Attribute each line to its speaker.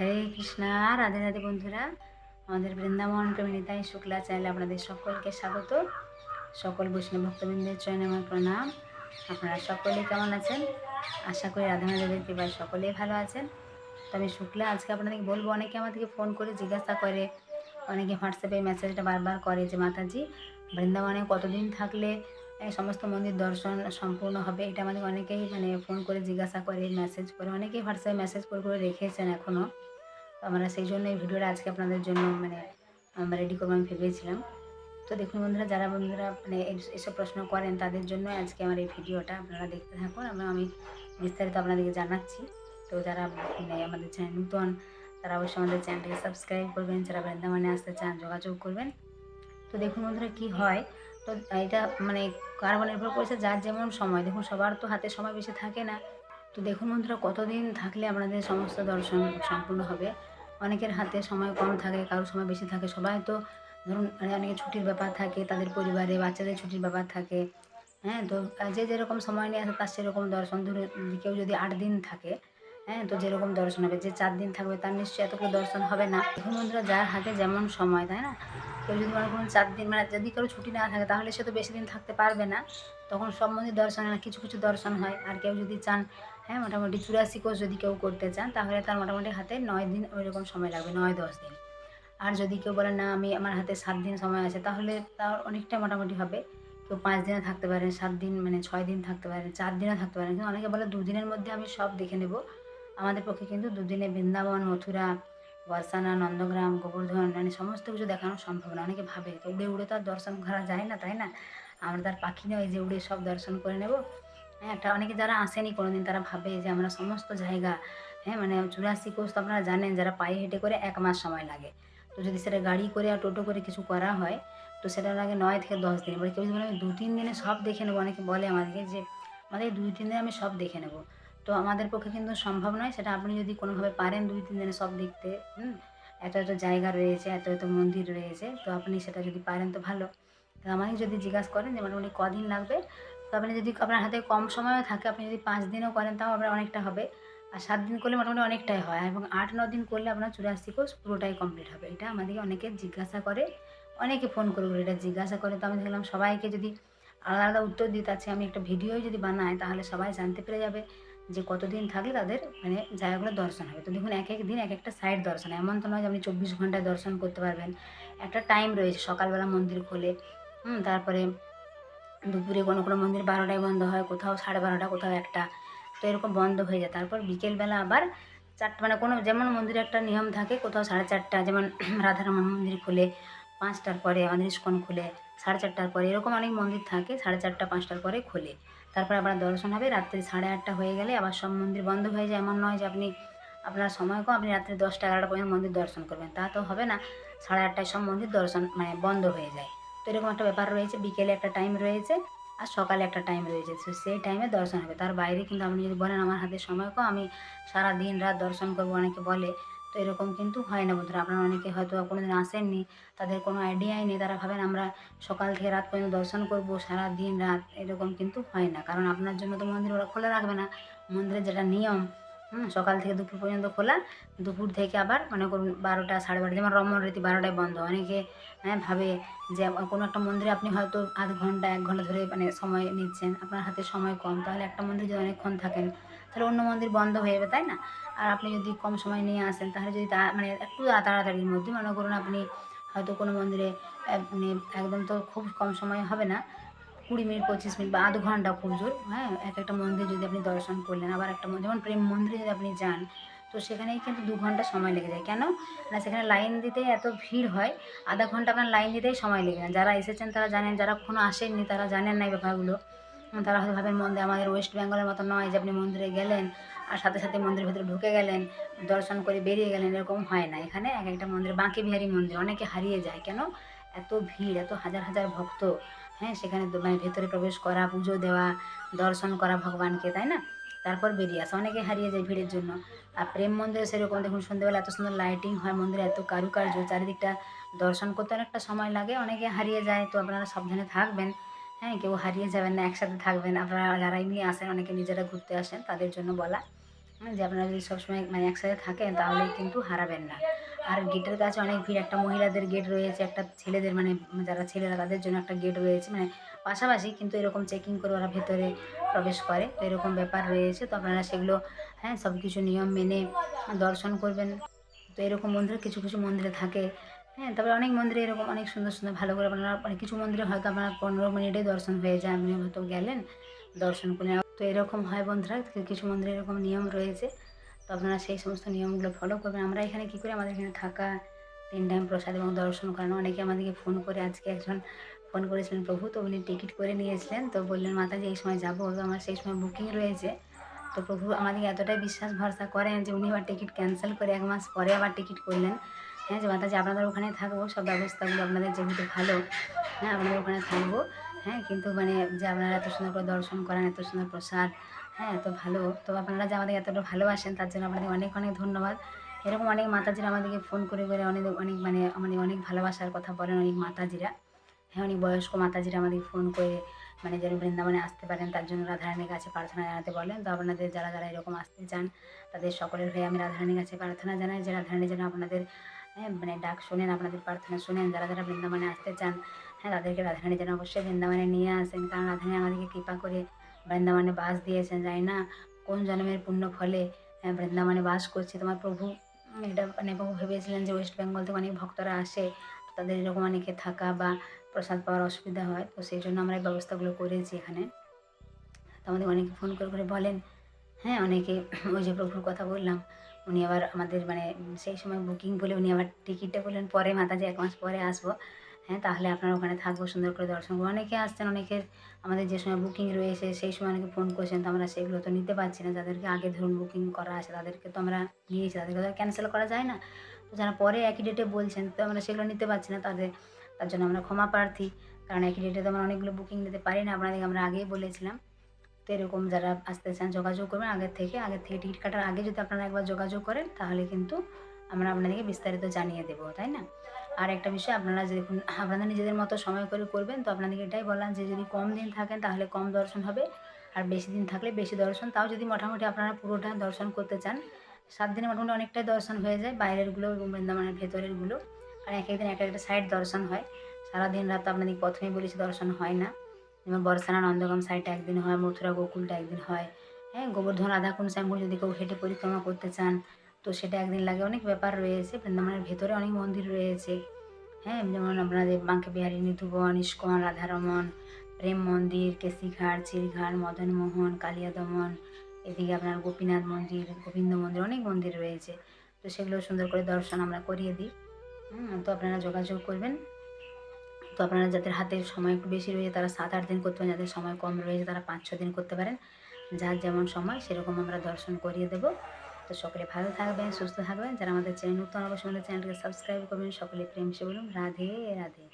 Speaker 1: হরে কৃষ্ণা রাধে রাধে বন্ধুরা, আমাদের বৃন্দাবন প্রেমিতাই শুক্লা চাইলে আপনাদের সকলকে স্বাগত। সকল বৈষ্ণব ভক্তবৃন্দের চয়নে আমার প্রণাম। আপনারা সকলেই কেমন আছেন? আশা করি রাধা মাধবের কৃপায় সকলেই ভালো আছেন। তো আমি শুক্লা, আজকে আপনাদেরকে বলব, অনেকে আমাদেরকে ফোন করে জিজ্ঞাসা করে, অনেকে হোয়াটসঅ্যাপে মেসেজটা বারবার করে যে, মাতাজি, বৃন্দাবনে কতদিন থাকলে সমস্ত মন্দির দর্শন সম্পূর্ণ হবে? এটা আমাদের অনেকেই মানে ফোন করে জিজ্ঞাসা করে মেসেজ করে, অনেকেই হোয়াটসঅ্যাপে মেসেজ করে করে রেখেছেন এখনও আমরা সেই জন্য এই ভিডিওটা আজকে আপনাদের জন্য মানে আমরা রেডি করব আমি ভেবেছিলাম। তো দেখুন বন্ধুরা, যারা বন্ধুরা মানে এসব প্রশ্ন করেন, তাদের জন্য আজকে আমার এই ভিডিওটা। আপনারা দেখতে থাকুন, আমরা আমি বিস্তারিত আপনাদেরকে জানাচ্ছি। তো যারা মানে আমাদের চ্যানেল নূতন, তারা অবশ্যই আমাদের চ্যানেলটিকে সাবস্ক্রাইব করবেন। যারা বৃন্দাবনে আসতে চান, যোগাযোগ করবেন। তো দেখুন বন্ধুরা, কি হয়? তো এটা মানে কার নির্ভর করেছে? যার যেমন সময়। দেখুন, সবার তো হাতে সময় বেশি থাকে না। তো দেখুন বন্ধুরা, কতদিন থাকলে আপনাদের সমস্ত দর্শন সম্পূর্ণ হবে? অনেকের হাতে সময় কম থাকে কারোর সময় বেশি থাকে। সবাই তো ধরুন মানে অনেকে ছুটির ব্যাপার থাকে, তাদের পরিবারে বাচ্চাদের ছুটির ব্যাপার থাকে। হ্যাঁ তো যে যেরকম সময় নিয়ে আসে, তার সেরকম দর্শন। ধরে কেউ যদি আট দিন থাকে হ্যাঁ তো যেরকম দর্শন হবে। যে চার দিন থাকবে, তার নিশ্চয়ই এতগুলো দর্শন হবে না। দেখুন বন্ধুরা, যার হাতে যেমন সময়, তাই না? কেউ যদি মনে করুন চার দিন মানে যদি কারও ছুটি না থাকে, তাহলে সে তো বেশি দিন থাকতে পারবে না। তখন সব মন্দির দর্শন কিছু কিছু দর্শন হয়। আর কেউ যদি চান হ্যাঁ মোটামুটি চুরাশি কোষ যদি কেউ করতে চান, তাহলে তার মোটামুটি হাতে নয় দিন ওই রকম সময় লাগবে, নয় দশ দিন। আর যদি কেউ বলে, না, আমি, আমার হাতে সাত দিন সময় আছে, তাহলে তার অনেকটা মোটামুটি হবে। কেউ পাঁচ দিনে থাকতে পারেন, সাত দিন মানে ছয় দিন থাকতে পারেন, চার দিনে থাকতে পারেন। কিন্তু অনেকে বলে দুদিনের মধ্যে আমি সব দেখে নেব। আমাদের পক্ষে কিন্তু দুদিনে বৃন্দাবন, মথুরা বর্ষানা নন্দগ্রাম, গোবর্ধন মানে সমস্ত কিছু দেখানো সম্ভব না। অনেকে ভাবে উড়ে উড়ে তো আর দর্শন করা যায় না, তাই না? আমরা তার পাখি নয় যে উড়ে সব দর্শন করে নেব। হ্যাঁ একটা অনেকে যারা আসেনি কোনোদিন তারা ভাবে যে আমরা সমস্ত জায়গা হ্যাঁ মানে চুরাশি কোষ তো আপনারা জানেন, যারা পায়ে হেঁটে করে এক মাস সময় লাগে। তো যদি সেটা গাড়ি করে আর টোটো করে কিছু করা হয়, তো সেটা লাগে নয় থেকে দশ দিন, এবার কেউ যদি আমি দু তিন দিনে সব দেখে নেব, অনেকে বলে আমাদেরকে যে, আমাদের দুই তিন দিনে আমি সব দেখে নেব। তো আমাদের পক্ষে কিন্তু সম্ভব নয়, সেটা আপনি যদি কোনোভাবে পারেন দুই তিন দিনে সব দেখতে, হুম, এত এত জায়গা রয়েছে, এত এত মন্দির রয়েছে, তো আপনি সেটা যদি পারেন তো ভালো। তো আমাকে যদি জিজ্ঞাসা করেন যে মোটামুটি কদিন লাগবে তো আপনি যদি আপনার হাতে কম সময়ও থাকে, আপনি যদি পাঁচ দিনও করেন, তাও আপনার অনেকটা হবে। আর সাত দিন করলে মোটামুটি অনেকটাই হয়। এবং আট, ন দিন করলে আপনার চুরাশি কোর্স পুরোটাই কমপ্লিট হবে। এটা আমাদেরকে অনেকে জিজ্ঞাসা করে, অনেকে ফোন করে এটা জিজ্ঞাসা করে। তো আমি দেখলাম সবাইকে যদি আলাদা আলাদা উত্তর দিতে আছে আমি একটা ভিডিওই যদি বানাই, তাহলে সবাই জানতে পেরে যাবে যে কতদিন থাকলে তাদের মানে জায়গাগুলো দর্শন হবে। তো দেখুন, এক এক দিন এক একটা সাইড দর্শন। এমন তো নয় যে আপনি চব্বিশ ঘন্টায় দর্শন করতে পারবেন। একটা টাইম রয়েছে, সকালবেলা মন্দির খোলে, হুম, তারপরে দুপুরে কোনো কোনো মন্দির বারোটায় বন্ধ হয়, কোথাও সাড়ে বারোটা, কোথাও একটা। তো এরকম বন্ধ হয়ে যায়। তারপর বিকেলবেলা আবার চারটা মানে কোনো যেমন মন্দিরে একটা নিয়ম থাকে, কোথাও সাড়ে চারটা, যেমন রাধারমন মন্দির খুলে, পাঁচটার পরে আমাদের ইস্কন খুলে, সাড়ে চারটার পরে এরকম অনেক মন্দির থাকে, সাড়ে চারটা, পাঁচটার পরে খোলে। তারপরে আবার দর্শন হবে, রাত্রি সাড়ে আটটা হয়ে গেলে আবার সব মন্দির বন্ধ হয়ে যায়। এমন নয় যে আপনি, আপনার সময় কম, আপনি রাত্রি দশটা, এগারোটা পর্যন্ত মন্দির দর্শন করবেন। তা তো হবে না। সাড়ে আটটায় সব মন্দির দর্শন মানে বন্ধ হয়ে যায়। তো এরকম একটা ব্যাপার রয়েছে, বিকেলে একটা টাইম রয়েছে আর সকালে একটা টাইম রয়েছে। তো সেই টাইমে দর্শন হবে। তার বাইরে কিন্তু আপনি যদি বলেন, আমার হাতে সময় কম, আমি সারা দিন রাত দর্শন করব, অনেকে বলে, তো এরকম কিন্তু হয় না বন্ধুরা। আপনারা অনেকে হয়তো কোনোদিন আসেননি, তাদের কোনো আইডিয়াই নেই। তারা ভাবেন, আমরা সকাল থেকে রাত পর্যন্ত দর্শন করব, সারা দিন রাত, এরকম কিন্তু হয় না। কারণ আপনার জন্য তো মন্দির ওরা খোলা রাখবে না। মন্দিরের যেটা নিয়ম হুম। সকাল থেকে দুপুর পর্যন্ত খোলা দুপুর থেকে আবার মনে করুন বারোটা, সাড়ে বারোটা, যেমন রমন রীতি বারোটায় বন্ধ। অনেকে হ্যাঁ ভাবে যে কোনো একটা মন্দিরে আপনি হয়তো আধ ঘণ্টা, এক ঘণ্টা ধরে মানে সময় নিচ্ছেন। আপনার হাতে সময় কম। তাহলে একটা মন্দিরে যদি অনেকক্ষণ থাকেন, তাহলে অন্য মন্দির বন্ধ হয়ে যাবে, তাই না? আর আপনি যদি কম সময় নিয়ে আসেন, তাহলে যদি তা মানে একটু তাড়াতাড়ির মধ্যে, মনে করুন আপনি হয়তো কোনো মন্দিরে মানে একদম তো খুব কম সময় হবে না। কুড়ি মিনিট, পঁচিশ মিনিট বা আধ ঘণ্টা খুব জোর হ্যাঁ এক একটা মন্দির যদি আপনি দর্শন করলেন, আবার একটা মন্দির, যেমন প্রেম মন্দিরে যদি আপনি যান, তো সেখানেই কিন্তু দু ঘণ্টা সময় লেগে যায়। কেন? না, সেখানে লাইন দিতে এত ভিড় হয়, আধা ঘণ্টা আপনার লাইন দিতেই সময় লেগে যায়। যারা এসেছেন, তারা জানেন, যারা কখনো আসেননি, তারা জানেন না এই ব্যাপারগুলো। তারা হয়তো ভাবেন, মন্দির আমাদের ওয়েস্ট বেঙ্গলের মতো নয় যে আপনি মন্দিরে গেলেন আর সাথে সাথে মন্দিরের ভিতরে ঢুকে গেলেন, দর্শন করে বেরিয়ে গেলেন, এরকম হয় না। এখানে এক একটা মন্দির বাঁকে বিহারী মন্দির, অনেকে হারিয়ে যায়। কেন? এত ভিড়, এত হাজার হাজার ভক্ত হ্যাঁ সেখানে মানে ভেতরে প্রবেশ করা, পুজো দেওয়া, দর্শন করা ভগবানকে, তাই না? তারপর বেরিয়ে আসা। অনেকে হারিয়ে যায় ভিড়ের জন্য। আর প্রেম মন্দিরে সেরকম, দেখুন সন্ধ্যেবেলা এত সুন্দর লাইটিং হয়, মন্দিরে এত কারুকার্য, চারিদিকটা দর্শন করতে অনেকটা সময় লাগে। অনেকে হারিয়ে যায়, তো আপনারা সাবধানে থাকবেন। হ্যাঁ কেউ হারিয়ে যাবেন না, একসাথে থাকবেন। আপনারা যারাই নিয়ে আসেন, অনেকে নিজেরা ঘুরতে আসেন, তাদের জন্য বলা। যে আপনারা যদি সবসময় মানে একসাথে থাকেন, তাহলে কিন্তু হারাবেন না। আর গেটের কাছে অনেক ভিড়, একটা মহিলাদের গেট রয়েছে, একটা ছেলেদের মানে যারা ছেলেরা তাদের জন্য একটা গেট রয়েছে মানে পাশাপাশি কিন্তু এরকম চেকিং করে ওরা ভেতরে প্রবেশ করে, তো এরকম ব্যাপার রয়েছে, তো আপনারা সেগুলো হ্যাঁ সব কিছু নিয়ম মেনে দর্শন করবেন। তো এরকম মন্দিরে কিছু কিছু মন্দিরে থাকে হ্যাঁ তারপরে অনেক মন্দিরে এরকম, অনেক সুন্দর সুন্দর, ভালো করে আপনারা অনেক কিছু মন্দিরে হয়তো আপনার পনেরো মিনিটেই দর্শন হয়ে যায় আপনি হয়তো গেলেন দর্শন করে। তো এরকম হয় বন্ধুরা কিছু মন্দিরে এরকম নিয়ম রয়েছে। তো আপনারা সেই সমস্ত নিয়মগুলো ফলো করবেন। আমরা এখানে কী করি? আমাদের এখানে থাকা, তিন টাইম প্রসাদ এবং দর্শন করানো। অনেকে আমাদেরকে ফোন করে, আজকে একজন ফোন করেছিলেন প্রভু, তো উনি টিকিট করে নিয়েছিলেন। তো বললেন, মাতাজি, এই সময় যাব। তো আমার সেই সময় বুকিং রয়েছে। তো প্রভু আমাদেরকে এতটাই বিশ্বাস, ভরসা করেন যে উনি আবার টিকিট ক্যান্সেল করে এক মাস পরে আবার টিকিট করলেন। হ্যাঁ যে মাতাজি, আপনাদের ওখানে থাকব, সব ব্যবস্থাগুলো আপনাদের যেহেতু ভালো হ্যাঁ আপনাদের ওখানে থাকব। হ্যাঁ কিন্তু মানে যে আপনারা এত সুন্দর করে দর্শন করেন, এত সুন্দর প্রসাদ হ্যাঁ তো ভালো। তো আপনারা যে আমাদের এতটা ভালোবাসেন, তার জন্য আপনাদের অনেক অনেক ধন্যবাদ। এরকম অনেক মাতাজিরা আমাদেরকে ফোন করে করে অনেক অনেক মানে আমাদের অনেক ভালোবাসার কথা বলেন অনেক মাতাজিরা। হ্যাঁ অনেক বয়স্ক মাতাজিরা আমাদেরকে ফোন করে মানে যেন বৃন্দাবনে আসতে পারেন। তার জন্য রাধারানীর কাছে প্রার্থনা জানাতে বলেন। তো আপনাদের যারা যারা এরকম আসতে চান, তাদের সকলের হয়ে আমি রাধারানীর কাছে প্রার্থনা জানাই। যে রাধারানী যেন আপনাদের হ্যাঁ মানে ডাক শোনেন, আপনাদের প্রার্থনা শোনেন। যারা যারা বৃন্দাবনে আসতে চান হ্যাঁ তাদেরকে রাধারানী যেন অবশ্যই বৃন্দাবনে নিয়ে আসেন। কারণ রাধারানী আমাদেরকে কৃপা করে বৃন্দাবনে বাস দিয়েছেন, জানি না কোন জন্মের পুণ্য ফলে বৃন্দাবনে বাস করছে। তোমার প্রভু এটা মানে প্রভু ভেবেছিলেন যে ওয়েস্ট বেঙ্গল থেকে অনেক ভক্তরা আসে তাদের এরকম অনেকে থাকা বা প্রসাদ পাওয়ার অসুবিধা হয়, তো সেই জন্য আমরা এই ব্যবস্থাগুলো করেছি এখানে। তো আমাদের অনেকে ফোন করে করে বলেন হ্যাঁ অনেকে ওই যে প্রভুর কথা বললাম, উনি আবার আমাদের মানে সেই সময় বুকিং বলে উনি আবার টিকিটটা বললেন পরে মাতা যে এক মাস পরে আসব। হ্যাঁ তাহলে আপনারা ওখানে থাকব, সুন্দর করে দর্শন করব। অনেকে আসছেন, অনেকের আমাদের যে সময় বুকিং রয়েছে, সেই সময় অনেকে ফোন করছেন, তো আমরা সেগুলো তো নিতে পারছি না। যাদেরকে আগে ধরুন বুকিং করা আছে, তাদেরকে তো আমরা নিয়েছি, তাদেরকে তো ক্যান্সেল করা যায় না। তো যারা পরে একই ডেটে বলছেন, তো আমরা সেগুলো নিতে পারছি না তাদের, তার জন্য আমরা ক্ষমা প্রার্থী। কারণ একই ডেটে তো আমরা অনেকগুলো বুকিং নিতে পারি না, আপনাদেরকে আমরা আগেই বলেছিলাম। তো এরকম যারা আসতে চান, যোগাযোগ করবেন আগের থেকে। আগের থেকে টিকিট কাটার আগে যদি আপনারা একবার যোগাযোগ করেন, তাহলে কিন্তু আমরা আপনাদেরকে বিস্তারিত জানিয়ে দেবো, তাই না? আর একটা বিষয়, আপনারা দেখুন আপনারা নিজেদের মতো সময় করে করবেন, তো আপনাদেরকে এটাই বললাম যে যদি কম দিন থাকেন তাহলে কম দর্শন হবে, আর বেশি দিন থাকলে বেশি দর্শন। তাও যদি মোটামুটি আপনারা পুরোটা দর্শন করতে চান, সাত দিনে মোটামুটি অনেকটাই দর্শন হয়ে যায় বাইরেরগুলো এবং বৃন্দাবনের ভেতরেরগুলো, আর এক একদিন এক একটা সাইড দর্শন হয়। সারাদিন রাত আপনাদের প্রথমেই বলেছি দর্শন হয় না। যেমন বর্ষানা নন্দগম সাইডটা একদিন হয়, মথুরা গোকুলটা একদিন হয়। হ্যাঁ গোবর্ধন রাধাকুণ্ড শ্যামপুর যদি কেউ হেঁটে পরিক্রমা করতে চান তো সেটা একদিন লাগে অনেক ব্যাপার রয়েছে। বৃন্দাবনের ভেতরে অনেক মন্দির রয়েছে। হ্যাঁ যেমন আপনাদের বাঁকে বিহারী নিধুবন ইস্কন, রাধারমন, প্রেম মন্দির, কেশিঘাট চিরঘাট মদনমোহন কালিয়া দমন এদিকে আপনার গোপীনাথ মন্দির, গোবিন্দ মন্দির, অনেক মন্দির রয়েছে। তো সেগুলো সুন্দর করে দর্শন আমরা করিয়ে দিই। তো আপনারা যোগাযোগ করবেন। তো আপনারা যাদের হাতে সময় একটু বেশি রয়েছে, তারা সাত আট দিন করতে পারেন, যাদের সময় কম রয়েছে, তারা পাঁচ ছ দিন করতে পারেন। যার যেমন সময়, সেরকম আমরা দর্শন করিয়ে দেবো। তো সকলে ভালো থাকবেন, সুস্থ থাকবেন। যারা আমাদের চ্যানেল নতুন অবশ্যই আমাদের চ্যানেলকে সাবস্ক্রাইব করবেন। সকলে প্রেম সে বলুন রাধে রাধে।